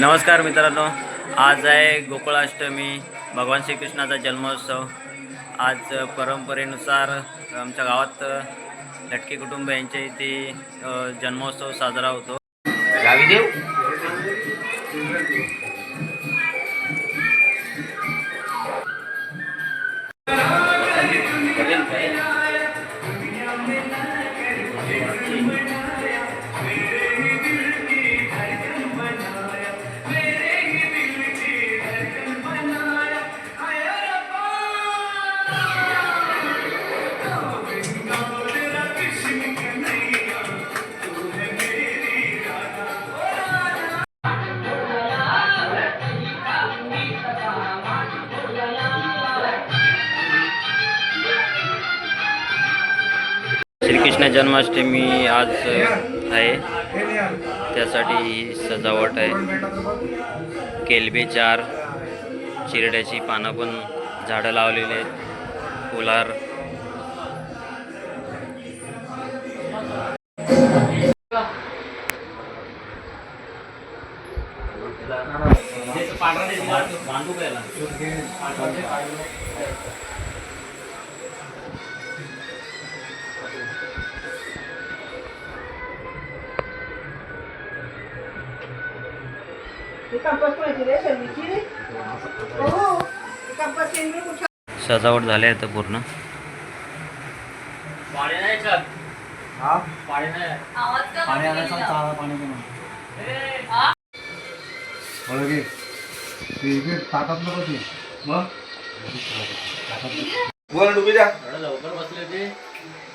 नमस्कार मित्रांनो. आज आहे गोकुळाष्टमी भगवान श्रीकृष्णाचा जन्मोत्सव. आज परंपरेनुसार आमच्या गावात लटके कुटुंब यांच्या इथे जन्मोत्सव साजरा होतो. गावी देव? श्रीकृष्ण जन्माष्टमी आज आहे. त्यासाठी ही सजावट आहे. केलबे चार चिरड्याची पानं पण झाडं लावलेली आहेत. फुलार सजावट झाली आहे आता पूर्ण. पाणी आणायचं चारा पाणी बळगे ते इकडे ताटात नको ते. मग? बोल डुबी द्या.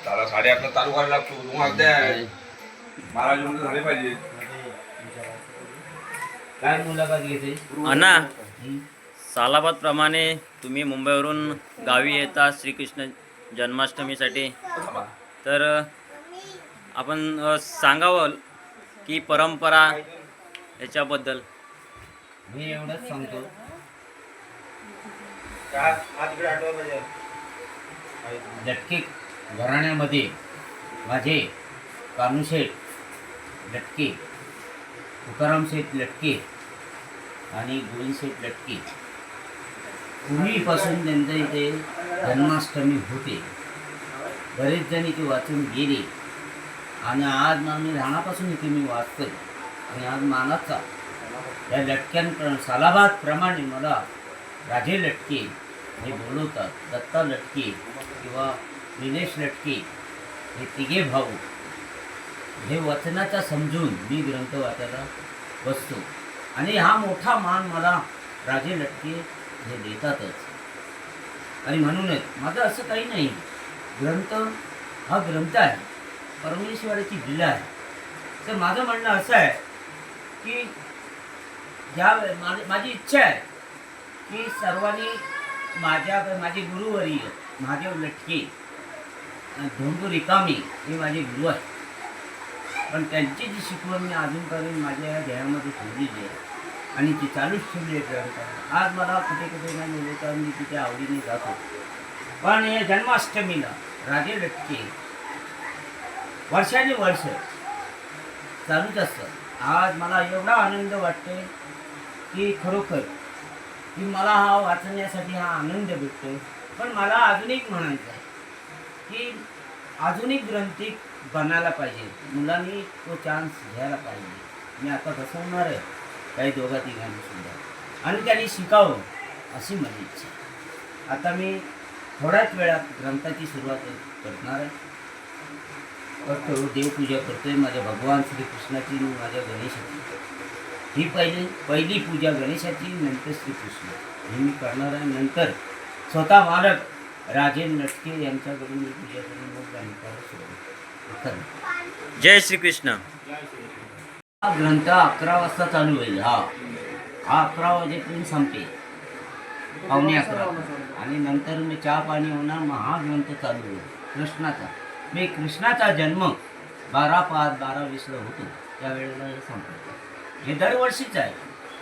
त्याला साडे अकरा चालू करायला लागतो तुम्हाला द्या बारा झाले पाहिजे. काय मुलाखत घेते? अण्णा. सालाबादप्रमाणे तुम्ही मुंबईवरून गावी येता श्रीकृष्ण जन्माष्टमीसाठी. तर आपण सांगावं की परंपरा याच्याबद्दल. मी एवढंच सांगतो. लटके घराण्यामध्ये माझे कानुशेठ लटके तुकाराम शेठ लटके आणि गोविंदशेठ लटके. पूर्वीपासून त्यांच्या इथे जन्माष्टमी होते. बरेच जण इथे वाचून गेले. आणि आज ना मी लहानापासून इथे मी वाचतोय. आणि आज मानाचा या लटक्यां सालाबादप्रमाणे मला राजे लटके हे बोलवतात. दत्ता लटके किंवा निलेश लटके हे तिघे भाऊ. हे वचनाचा समजून मी ग्रंथ वाचायला बसतो. आणि हा मोठा मान मला राजे लटके हे देतातच आणि म्हणूनच माझं असं काही नाही. ग्रंथ हा ग्रंथ आहे. परमेश्वराची लिला आहे. तर माझं म्हणणं असं आहे की ज्या माझी माझी इच्छा आहे की सर्वांनी माझ्या माझे गुरुवरी महादेव लटके धोंडू रिकामी हे माझे गुरु आहेत. पण त्यांची जी शिकवण मी अजूनपर्यंत माझ्या या ठेवलेली आहे आणि ती चालूच ठेवली आहे आज मला कुठे कुठे नाही मिळत तर मी तिथे आवडीने जातो. पण या जन्माष्टमीला राजे व्यक्ती वर्षाने वर्ष चालूच असतं. आज मला एवढा आनंद वाटतोय की खरोखर की मला हा वाचण्यासाठी हा आनंद भेटतो पण मला अजून एक म्हणायचं आहे की आधुनिक ग्रंथिक बनायला पाहिजे. मुलांनी तो चान्स घ्यायला पाहिजे. मी आता बसवणार आहे. काही दोघा तिघांनी सुद्धा. आणि त्यांनी शिकावं अशी माझी इच्छा. आहे. आता मी थोड्याच वेळात ग्रंथाची सुरुवात करणार आहे. करतो देवपूजा करतोय माझ्या भगवान श्रीकृष्णाची आणि माझ्या गणेशाची. ही पहिली पहिली पूजा गणेशाची नंतर श्रीकृष्ण. ही मी करणार आहे. नंतर स्वतः मालक राजेन लटके यांच्याकडून मी पूजा करून मग सुरुवात करणार जय श्रीकृष्ण. हा ग्रंथ अकरा वाजता चालू होईल हा. हा अकरा वाजेपर्यंत संपेल पावणे अकरा. आणि नंतर मी चहा पाणी होणार मग हा ग्रंथ चालू होईल कृष्णाचा. मी कृष्णाचा जन्म बारा पाच बारा वीसला होतो. त्यावेळेला हे संपलं. हे दरवर्षीच आहे.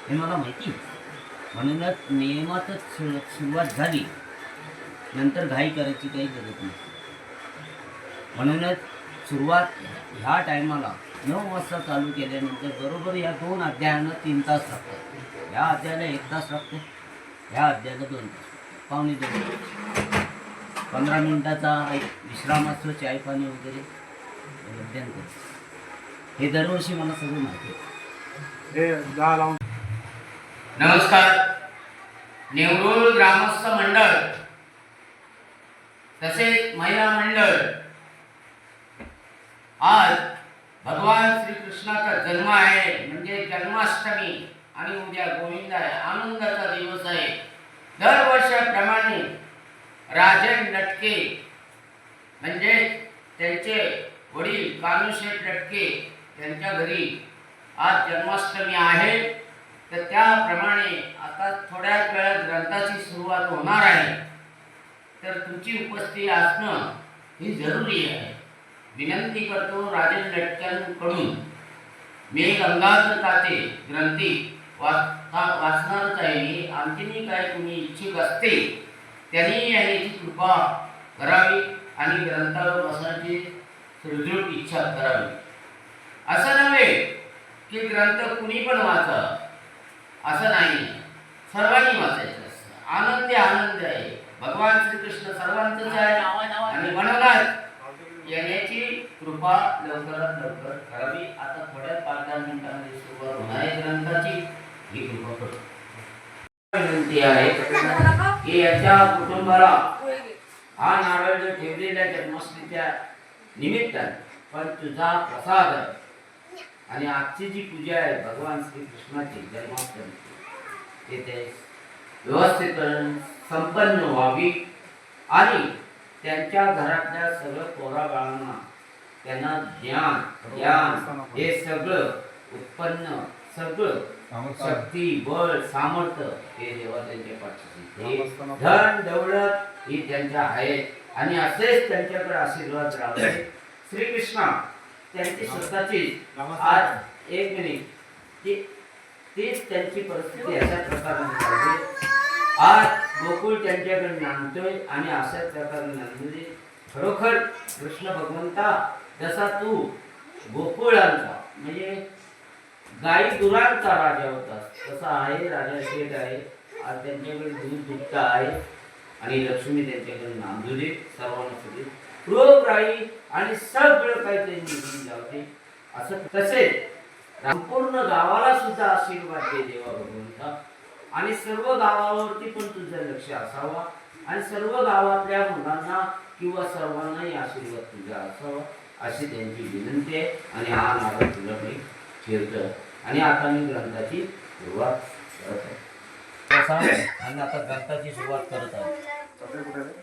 हे मला माहिती. म्हणूनच नियमातच सुरू सुरुवात झाली. नंतर घाई करायची काही गरज नाही. म्हणूनच सुरुवात ह्या टायमाला नऊ वाजता चालू केल्यानंतर बरोबर या दोन अध्यायांना तीन तास लागतात. या अध्यायाला एक तास लागतो. या अध्यायाला दोन तास पावणे दोन तास पंधरा मिनिटाचा एक विश्राम असतो चाय पाणी वगैरे मध्यंतर हे दरवर्षी मला सगळं माहिती आहे. हे नमस्कार. नेवरूळ ग्रामस्थ मंडळ तसेच महिला मंडळ आज भगवान श्रीकृष्णाचा जन्म आहे म्हणजे जन्माष्टमी. आणि उद्या गोविंद आहे आनंदाचा दिवस आहे. दरवर्षाप्रमाणे राजन लटके म्हणजे त्यांचे वडील कानुशेठ लटके त्यांच्या घरी आज जन्माष्टमी आहे. तर त्याप्रमाणे आता थोड्याच वेळात ग्रंथाची सुरुवात होणार आहे. तर तुमची उपस्थिती असणं ही जरुरी आहे. विनंती करतो राजेश लटक्यांकडून. मी गंगाधर काते ग्रंथी वाचता वाचणारच आहे मी आणखीनही काय तुम्ही इच्छुक असते त्यांनी याची कृपा करावी आणि ग्रंथावर बसण्याची सुदृढ इच्छा करावी. असं नव्हे की ग्रंथ कुणी पण वाचा असं नाही सर्वांनी वाचायचं असतं आनंदी आनंद आहे भगवान श्रीकृष्ण सर्वांचंच आहे आणि म्हणूनच येण्याची कृपा लवकरात लवकर करावी आता थोड्या पाच दहा मिनिटांमध्ये सुरुवात होणार आहे ग्रंथाची ही कृपा करतो विनंती आहे की याच्या कुटुंबाला हा नारळ जो ठेवलेल्या जन्माष्टमीच्या निमित्ताने. पण तुझा प्रसाद आणि आजची जी पूजा आहे भगवान श्रीकृष्णाची जन्माष्टमी तिथे व्यवस्थित संपन्न व्हावी. आणि त्यांच्या घरातल्या सगळं पोरा बाळांना त्यांना ज्ञान ज्ञान हे सगळं उत्पन्न सगळं शक्ती बळ सामर्थ्य हे देवा त्यांच्या पाठीशी. हे धन दौलत ही त्यांच्या आहेत. आणि असेच त्यांच्याकडे आशीर्वाद राहावे. श्रीकृष्ण त्यांची स्वतःची आज एक मिनिट. ती तीच त्यांची परिस्थिती अशा प्रकारे आज गोकुळ त्यांच्याकडे नांदतोय आणि अशाच प्रकारे नांदले. खरोखर कृष्ण भगवंता जसा तू गोकुळांचा म्हणजे गाई गुरांचा राजा होता. तसा आहे? राजा शेठ आहे. आज त्यांच्याकडे दूध दुभता आहे. आणि लक्ष्मी त्यांच्याकडे नांदुले सर्वांना रोग राही आणि सगळं काही त्यांनी घेऊन जाते असं तसेच संपूर्ण गावाला सुद्धा आशीर्वाद दे देवा भगवंता आणि सर्व गावावरती पण तुझं लक्ष असावा. आणि सर्व गावातल्या मुलांना किंवा सर्वांनाही आशीर्वाद तुझा असावा. अशी त्यांची विनंती आहे. आणि हा नारा तुला मी फिरतं आणि आता मी ग्रंथाची सुरुवात करत आहे? आणि आता ग्रंथाची सुरुवात करत आहे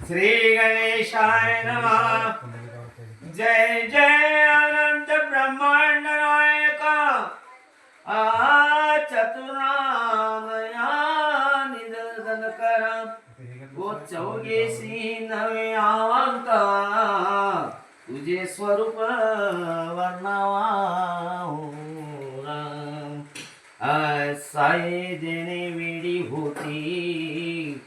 श्री गणेशाय नमः जय जय अनंत ब्रह्मांड नायक आ चतुरामया ओ चौगेसी नवे तुझे स्वरूप वर्णावा हो देणे वेळी होती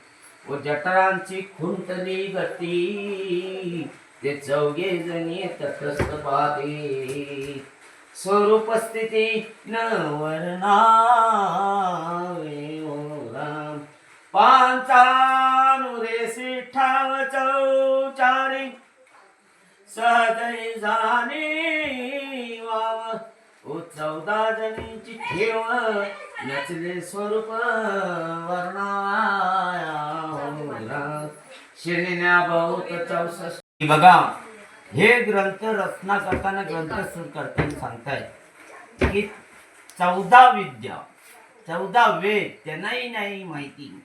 व जठरांची खुंटली गती ते चौघे जणी तटस्थ पाहते स्वरूप स्थिती न वर्णा सहजरी जाणे वाव उत्सव चौदा ठेव नचले स्वरूप वर्णा शिरण्या बहुत चौसष्ट. बघा हे ग्रंथ रचना करताना ग्रंथ सुरू करताना सांगतायत की चौदा विद्या चौदा वेद त्यांनाही नाही माहिती.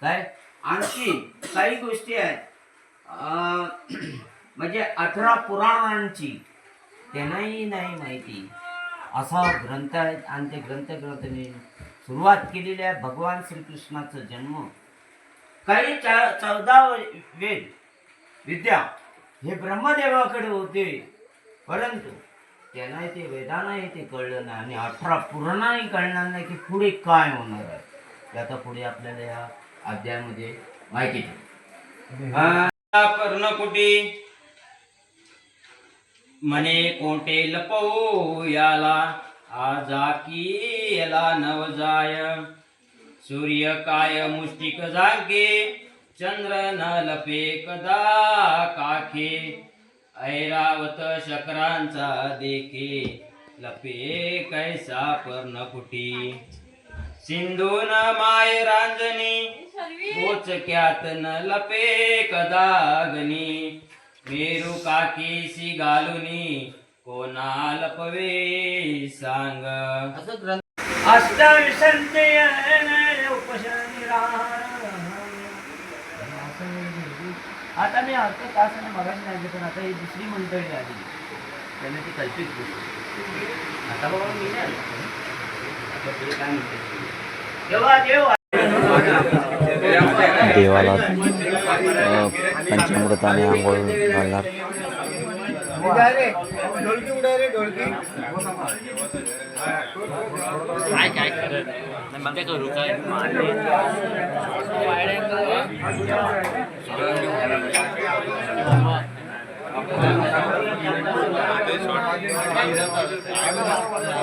काय? आणखी काही गोष्टी आहेत. अं, म्हणजे अठरा पुराणांची. त्यांनाही नाही माहिती. असा ग्रंथ आहे आणि ते ग्रंथ ग्रंथने सुरुवात केलेली आहे भगवान श्रीकृष्णाचा जन्म. काही चा चौदा वेद. विद्या. हे ब्रह्मदेवाकडे होते. परंतु त्यांना ते वेदांनाही ते कळलं नाही आणि अठरा पुराणाही कळणार नाही की पुढे काय होणार आहे. आता पुढे आपल्याला या अध्यायामध्ये माहिती आहे. पर्णकुटी. मने कोटे लपवू याला आजा की याला नवजाय. सूर्य काय मुष्टिक जागे चंद्र न लपे कदा काखे. ऐरावत शकरांचा देखे लपे कैसा पर्णकुटी सिंधून माय रांजणी पोचक्यात न लपे कदागनी मेरू काकीसी घालुनी कोणा लपवे सांग. असं ग्रंथ अष्टविसंते आता मी अर्थ तास आणि मराठी नाही पण आता ही दुसरी मंडळी आली. त्यांना ती कल्पित आता बाबा मी नाही काय म्हणते? देवा देव. देवाला पंचामृताने आंघोळ घालणार.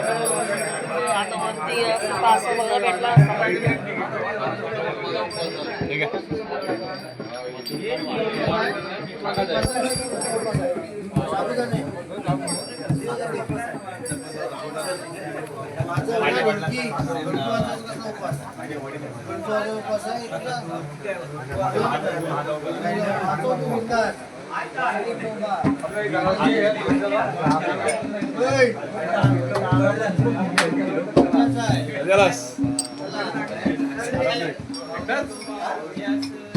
आता वरती असं पास बघा भेटला असता मम्मी बनवते मम्मी मम्मी बनवते गाडीसाठी आज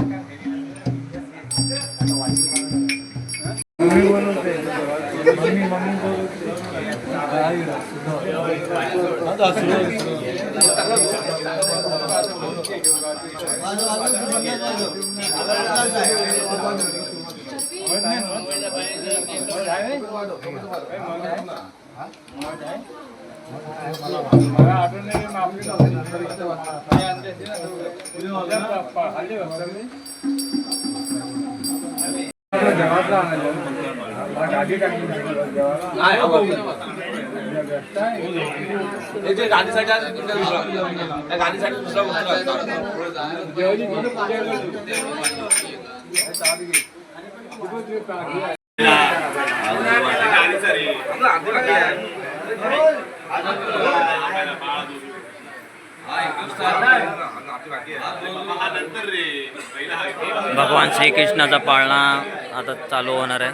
જવાબદાર गाडीसाठी दुसरा गोष्ट भगवान श्रीकृष्णाचा पाळणा आता चालू होणार आहे.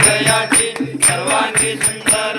हृदयाची सर्वांगी सुंदर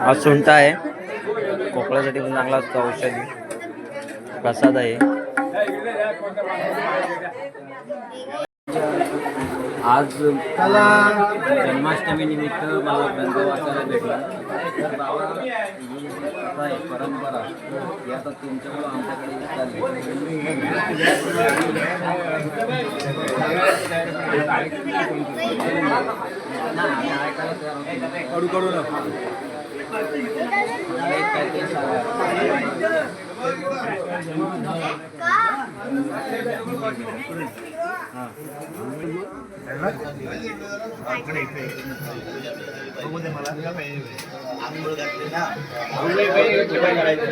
हा सुंठा आहे. खोकल्यासाठी पण चांगला असतो औषधी. प्रसाद आहे. आज जन्माष्टमी निमित्त मला ग्रंथ वाचायला भेटला. बाबा प्रथा आहे परंपरा ही आता तुमच्यामुळं आमच्याकडे कडू कडू करायचं